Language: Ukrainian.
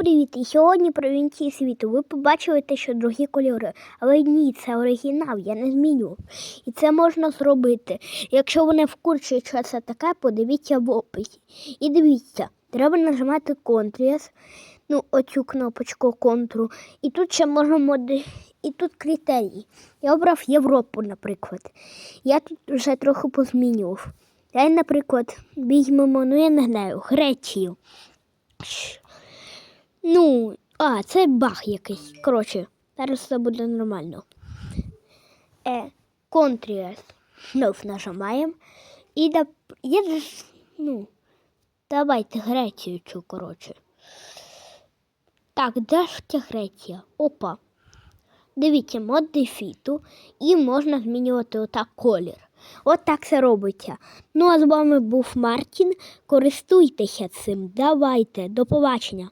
привіт! І сьогодні про вінці світу. Ви побачили те, що другі кольори. Але ні, це оригінал, я не зміню. І це можна зробити. Якщо ви не в курсі, що це таке, подивіться в описі. І дивіться, треба нажимати Ctrl, ну, оцю кнопочку контуру. І тут ще можна моди. І тут критерії. Я обрав Європу, наприклад. Я тут вже трохи позмінював. Я, наприклад, візьмемо, ну я не знаю, Грецію. Ну, а, це баг якийсь. Коротше, зараз все буде нормально. Е, Ctrl знов нажимаємо. І да, я, ну, давайте Грецію цю, коротше. Так, де ж ця Греція? Опа. Дивіться, мод дефіту, і можна змінювати отак колір. От так це робиться. Ну а з вами був Мартін. Користуйтеся цим. Давайте, до побачення.